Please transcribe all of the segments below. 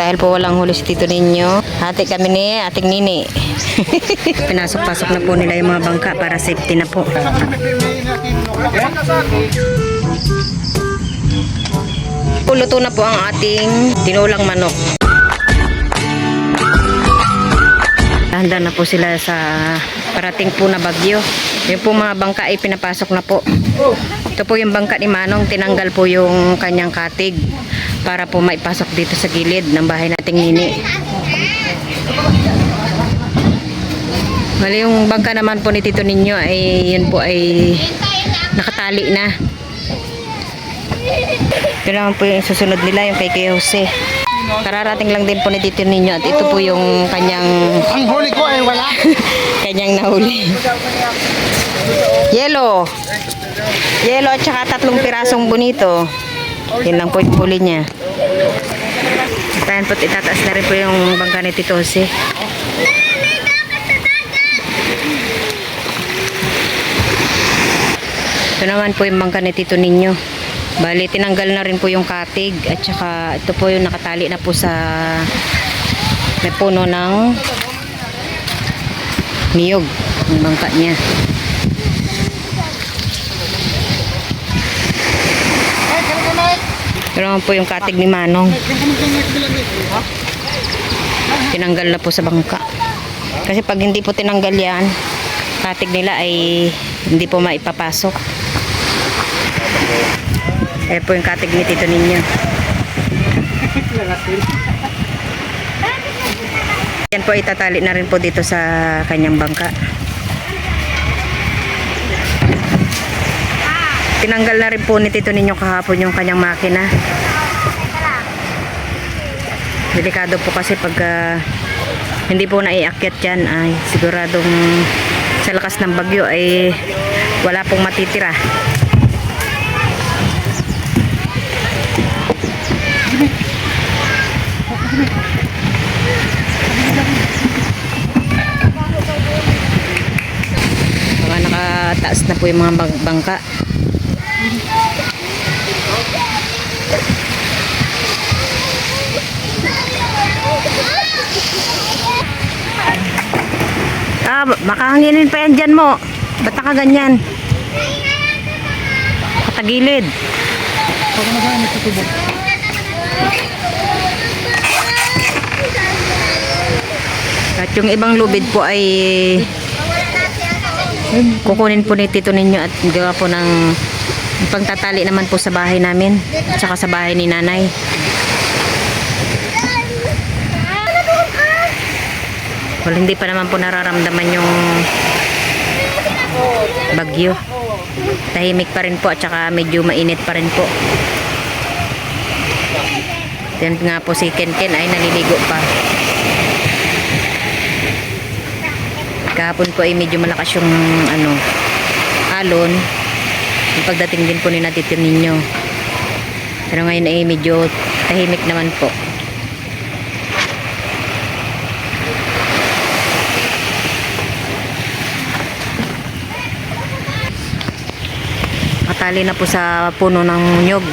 Dahil po walang huli si Tito Ninyo, hati kami ni ating nini. Pinasok-pasok na po nila yung mga bangka para safety na po. Puluto na po ang ating tinulang manok. Handa na po sila sa parating po na bagyo. Yung po mga bangka ay pinapasok na po. Ito po yung bangka ni Manong. Tinanggal po yung kanyang katig para po maipasok dito sa gilid ng bahay nating nini. Mali yung bangka naman po ni Tito Ninyo ay yun po ay nakatali na. Ito naman po yung susunod nila, yung kay Kuya Jose. Kararating lang din po ni Tito Ninyo at ito po yung kanyang Ang huli ko ay wala. kanyang nahuli. Yellow. Yellow at saka tatlong pirasong bonito. Yun lang po yung huli niya. Tayan po, itataas na rin po yung bangka ni Tito Jose. Ito naman po yung bangka ni Tito Ninyo. Bali, tinanggal na rin po yung katig at saka ito po yung nakatali na po sa may puno ng niyog yung bangka niya. Ay, kaya ka Mike. Ito naman po yung katig ni Manong. Tinanggal na po sa bangka. Kasi pag hindi po tinanggal yan, katig nila ay hindi po maipapasok. Eh po yung katig ni Tito Ninyo. Yan po itatali na rin po dito sa kanyang bangka. Tinanggal na rin po ni Tito Ninyo kahapon yung kanyang makina. Delikado po kasi pag ah, hindi po naiakyat dyan ay siguradong sa lakas ng bagyo ay wala pong matitira. Mga nakataas na po yung mga bang- makahanginin pa yan dyan mo. Ba't nakaganyan? Katagilid. Pag nagamit sa tubo. At yung ibang lubid po ay kukunin po ni Tito ninyo at gawa po ng pangtatali naman po sa bahay namin at saka sa bahay ni nanay. Well, hindi pa naman po nararamdaman yung bagyo. Tahimik pa rin po at saka medyo mainit pa rin po. Yan nga po si Ken Ken ay naliligo pa. Kahapon po ay medyo malakas yung ano, alon. Yung pagdating din po ni natito ninyo. Pero ngayon ay medyo tahimik naman po. Katali na po sa puno ng nyog.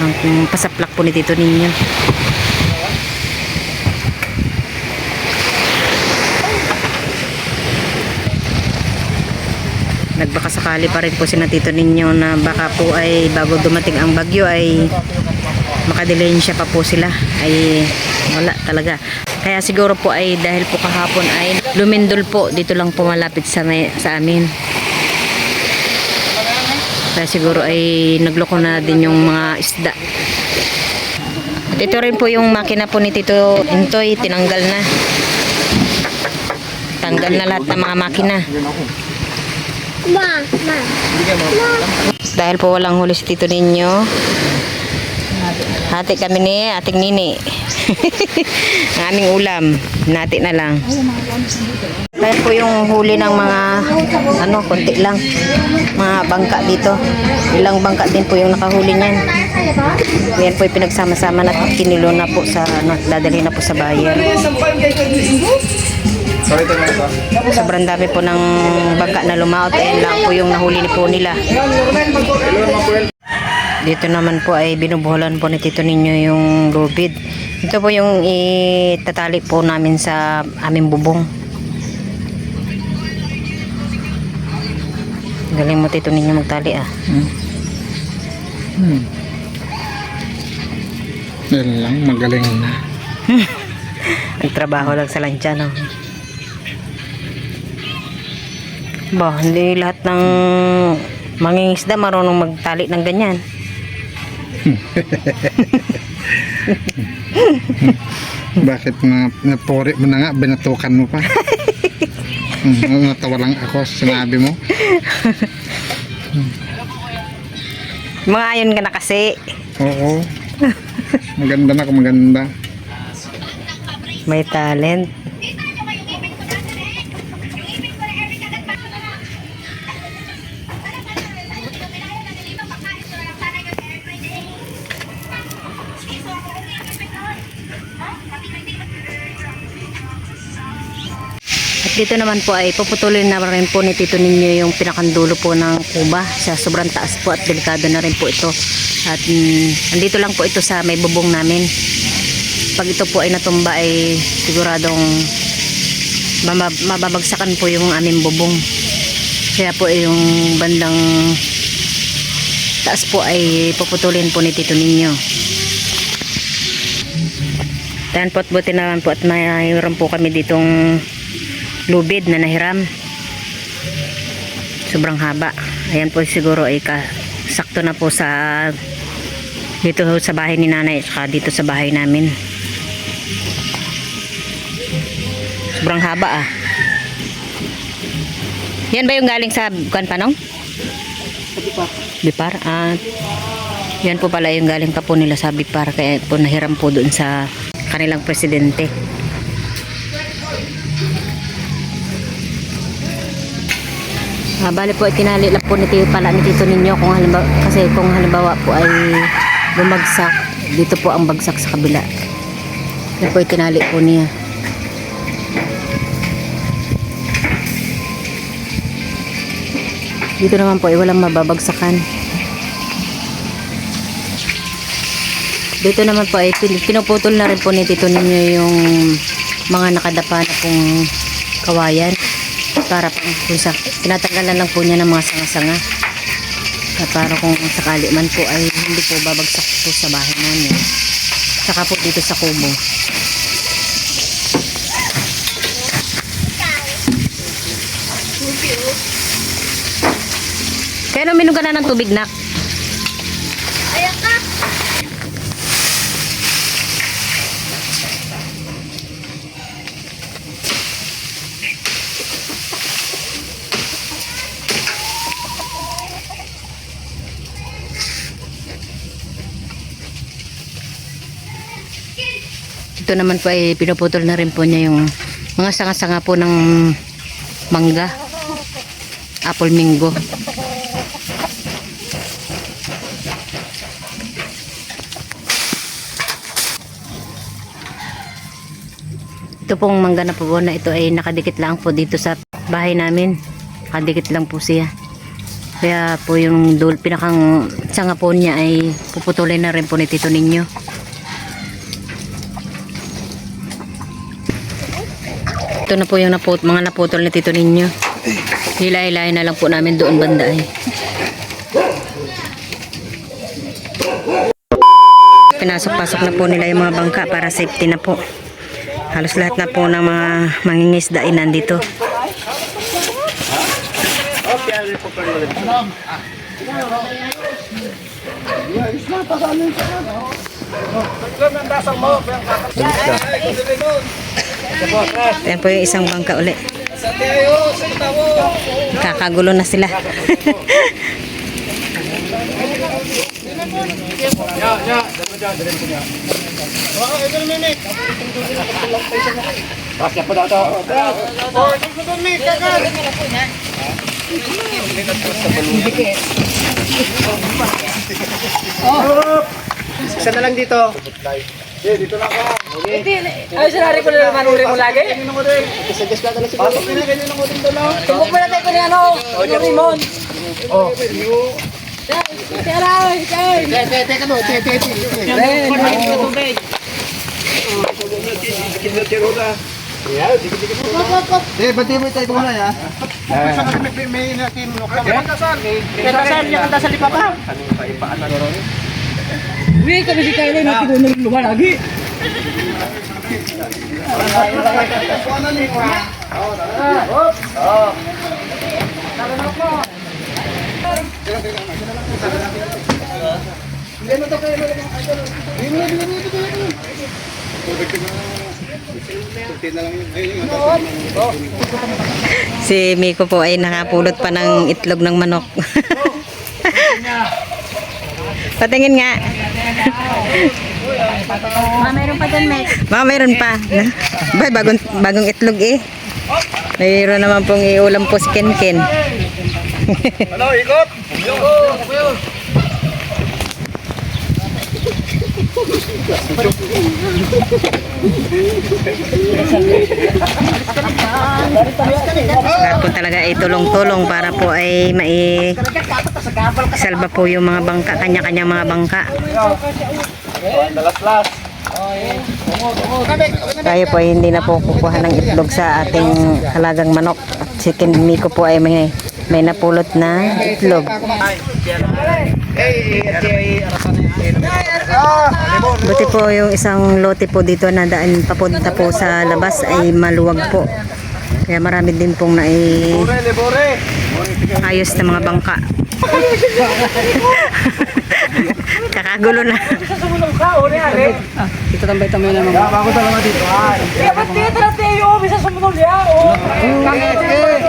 Ang pasaplak po ni tito ninyo. nagbaka sakali pa rin po si Tito ninyo na baka po ay bago dumating ang bagyo ay makadilensya pa po sila ay wala talaga kaya siguro po ay dahil po kahapon ay lumindol po dito lang po malapit sa, may, sa amin kaya siguro ay nagloko na din yung mga isda at ito rin po yung makina po ni Tito Intoy tinanggal na tanggal na lahat ng mga makina Ma, ma. Dahil po walang huli si Tito ninyo. Hati kami ni ating nini. Ang aming ulam. Nati na lang. Dahil po yung huli ng mga ano, konti lang. Mga bangka dito. Ilang bangka din po yung nakahuli niyan. Yan po yung pinagsama-sama na kinilo na po sa ano, dadali na po sa bayan. Sobrang dami po ng bangka na lumaot. Ayan lang po yung nahuli po nila. Dito naman po ay binubuhulan po ni Tito ninyo yung lubid. Ito po yung itatali po namin sa aming bubong. Galing mo tito ninyo magtali ah. Hmm. Yan lang, magaling na. Nagtrabaho lang sa lansya, no? Ba, hindi lahat ng mangingisda marunong magtali ng ganyan. Bakit na napuri mo na nga, binatukan mo pa? Hmm, natawa lang ako sa sinabi mo. Mga ayon ka na kasi. Oo. Maganda na kung maganda. May talent. Dito naman po ay puputulin na rin po ni Tito Ninyo yung pinakandulo po ng kuba sa sobrang taas po at delikado na rin po ito. At mm, andito lang po ito sa may bubong namin. Pag ito po ay natumba ay siguradong mababagsakan po yung aming bubong. Kaya po ay yung bandang taas po ay puputulin po ni Tito Ninyo. Yan po at buti naman po at mayroon po kami ditong lubid na nahiram. Sobrang haba. Ayan po siguro ay ka, sakto na po sa dito sa bahay ni nanay at dito sa bahay namin. Sobrang haba ah. Yan ba yung galing sa kan panong? Bipar. Ah, yan po pala yung galing pa po nila sa Bipar kaya po nahiram po doon sa kanilang presidente. Ah, bali po, itinali lang po ni Tito pala ni Tito ninyo kung halimbawa, kasi kung halimbawa po ay bumagsak, dito po ang bagsak sa kabila. Yan po itinali po niya. Dito naman po ay walang mababagsakan. Dito naman po ay pin- pinuputol na rin po ni Tito ninyo yung mga nakadapa na pong kawayan para po kung sa tinatanggalan lang po niya ng mga sanga-sanga. Para kung sakali man po ay hindi po babagsak po sa bahay namin. Saka po dito sa kubo. Kaya uminom ka na ng tubig nak Ito naman po ay pinuputol na rin po niya yung mga sanga-sanga po ng mangga. Apple mingo. Ito pong mangga na po na ito ay nakadikit lang po dito sa bahay namin. Nakadikit lang po siya. Kaya po yung dul, pinakang sanga po niya ay puputulin na rin po ni Tito Ninyo. Ito na po yung naput, mga naputol ni Tito Ninyo. Hilay-hilay na lang po namin doon banda ay. Pinasok-pasok na po nila yung mga bangka para safety na po. Halos lahat na po ng mga mangingisda ay nandito. Ayan po yung isang bangka uli. Kakagulo na sila. Isa na lang dito. Ay, sinari ko na naman uri mo lagi. Suggest ka talaga siguro. Pasok na ganyan ang uling doon. Tumbok mo na tayo ni ano, ni Raymond. Oh. Kaya lang, kaya. Teka, teka mo. Teka, teka. Ben, ay, tubig. Eh, bati mo tayo muna ya. May may natin mo ka. Kaya saan niya kanta sa lipa pa? Uy, kami si Kyle na tinunog lupa lagi. Si Miko po ay nakapulot pa ng itlog ng manok. Patingin nga. Ma, meron pa dyan, Meg. Baka mayroon pa. Bay, bagong, bagong itlog eh. Mayroon naman pong iulam po si Ken Ken. Ano, ikot? Lahat po talaga ay tulong-tulong para po ay mai salba po yung mga bangka, kanya-kanya mga bangka. Tayo po ay hindi na po kukuha ng itlog sa ating halagang manok. At si Ken Miko po ay may, may napulot na itlog. Buti po yung isang lote po dito na daan papunta po sa labas ay maluwag po. Kaya marami din pong nai ayos na mga bangka. Kakagulo na. Sa sumunod ka, o na yan, Dito tambay tambay naman. Bago talaga dito. Kaya ba't kaya tara tayo, bisa sumunod niya, o. Bakit na ito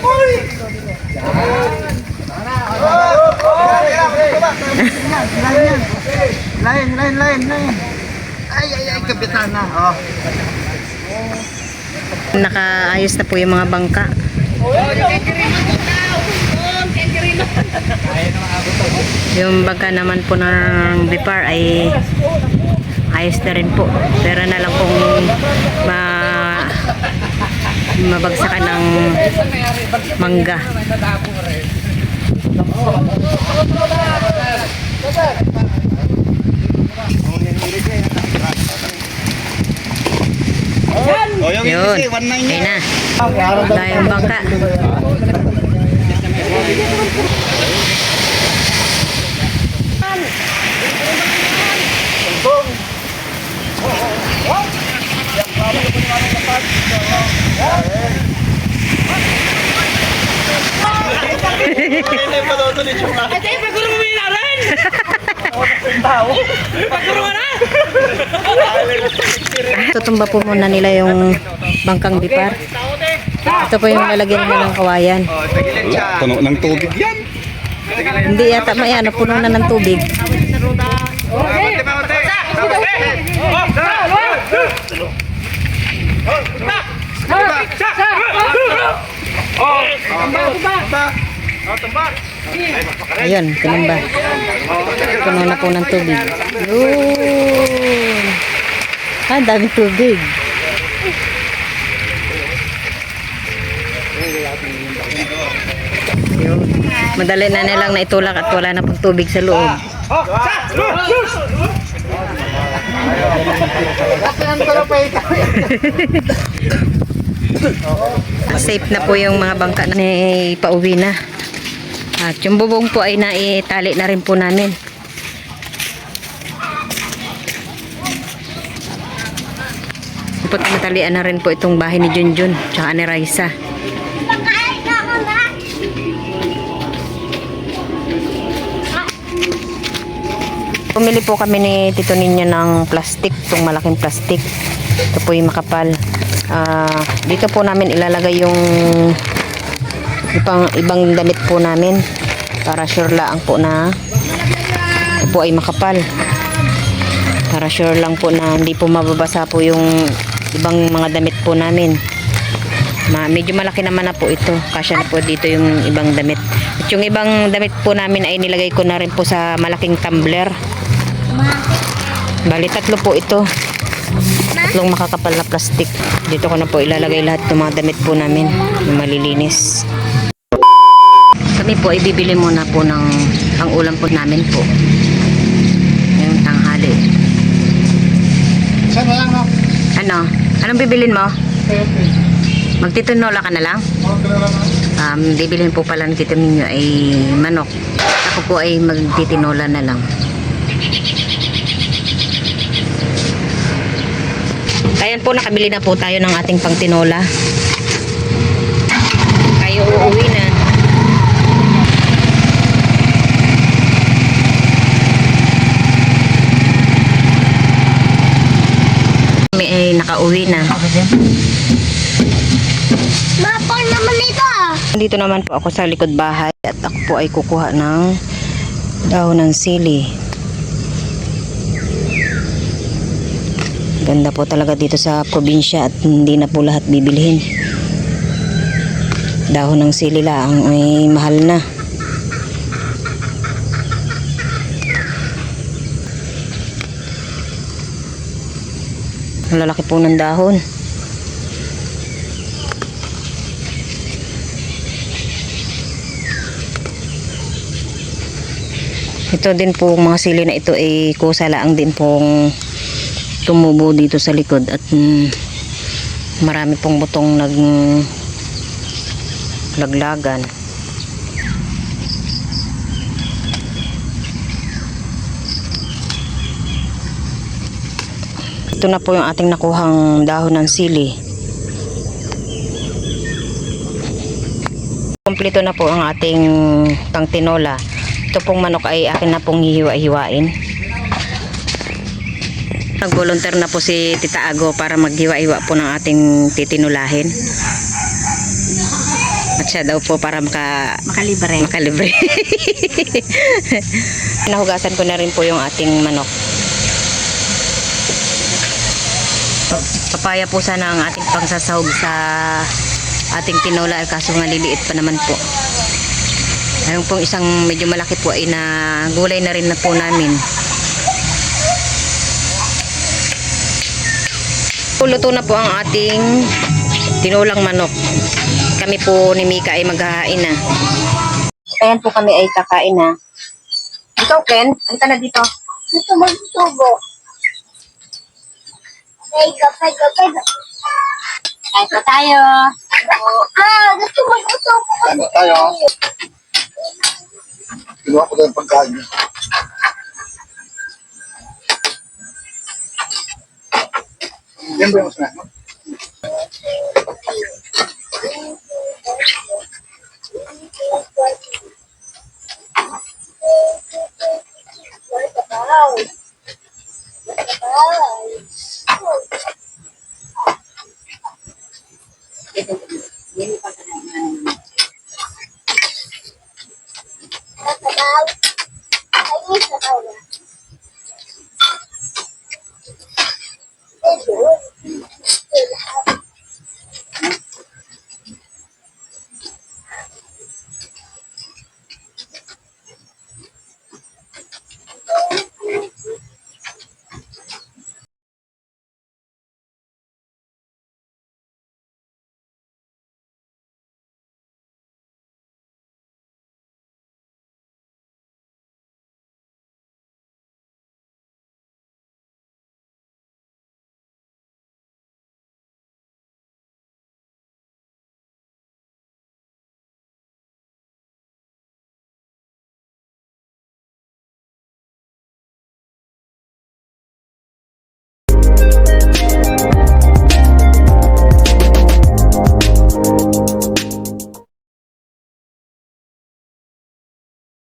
paano yun? Lain, lain, lain, lain. Ay, ay, ay, kapitana. Oh. Nakaayos na po yung mga bangka. Yung bangka naman po ng Bipar ay ayos na rin po. Pero na lang kung ma mabagsakan ng mangga. Oh, Yun. easy, 19 Ayun na. Tayong bangka. Ate, pagkuro mo may naran! Pagkuro mo na! Tutumba po muna nila yung bangkang Bipar. Ito po yung lalagyan nila ng kawayan. Puno ng tubig yan. Hindi yata may ano, puno na ng tubig. Ayun, tinumba. Puno na po ng tubig. Yun. Ah, daming tubig. Yun. Madali na nilang naitulak at wala na pong tubig sa loob. Safe na po yung mga bangka na pauwi na. At yung bubong po ay naitali na rin po namin. Dapat matalian na rin po itong bahay ni Junjun tsaka ni Raisa. Pumili po kami ni Tito Ninyo ng plastic, itong malaking plastic. Ito po yung makapal. Ah, dito po namin ilalagay yung ibang, ibang damit po namin para sure lang po na po ay makapal. Para sure lang po na hindi po mababasa po yung ibang mga damit po namin. Ma medyo malaki naman na po ito. Kasya na po dito yung ibang damit. At yung ibang damit po namin ay nilagay ko na rin po sa malaking tumbler. Bali tatlo po ito. Tatlong makakapal na plastic. Dito ko na po ilalagay lahat ng mga damit po namin. Yung malilinis. Kami po ay bibili muna po ng ang ulam po namin po. Yung tanghali. Saan lang, no? Ano? Anong bibilin mo? Magtitunola ka na lang? Um, bibilhin po pala ng ninyo ay manok. Ako po ay magtitinola na lang. Ayan po, nakabili na po tayo ng ating pangtinola. Kayo uuwi na. Kami ay nakauwi na. Mapal naman ito ah. Dito naman po ako sa likod bahay at ako po ay kukuha ng dahon ng sili. Ganda po talaga dito sa probinsya at hindi na po lahat bibilihin. Dahon ng sili lang ay mahal na. Ang lalaki po ng dahon. Ito din po mga sili na ito ay kusa lang din pong tumubo dito sa likod at mm, marami pong butong nag laglagan. Ito na po yung ating nakuhang dahon ng sili. Kompleto na po ang ating tangtinola. Ito pong manok ay akin na pong hihiwa-hiwain. Nag-volunteer na po si Tita Ago para maghiwa-hiwa po ng ating titinulahin. At siya daw po para maka, makalibre. makalibre. Nahugasan ko na rin po yung ating manok. Papaya po sana ang ating pangsasahog sa ating tinola kaso nga liliit pa naman po. Ayun pong isang medyo malaki po ay na gulay na rin na po namin. Luto na po ang ating tinulang manok. Kami po ni Mika ay maghahain na. Ayan po kami ay kakain na. Ikaw Ken, ano ka na dito? Gusto magtubo. Pega, pega, pega. Kahit pa tayo. Ah, gusto magtubo. Ano tayo? Kinuha ko tayong pagkain. Yan ba yung snack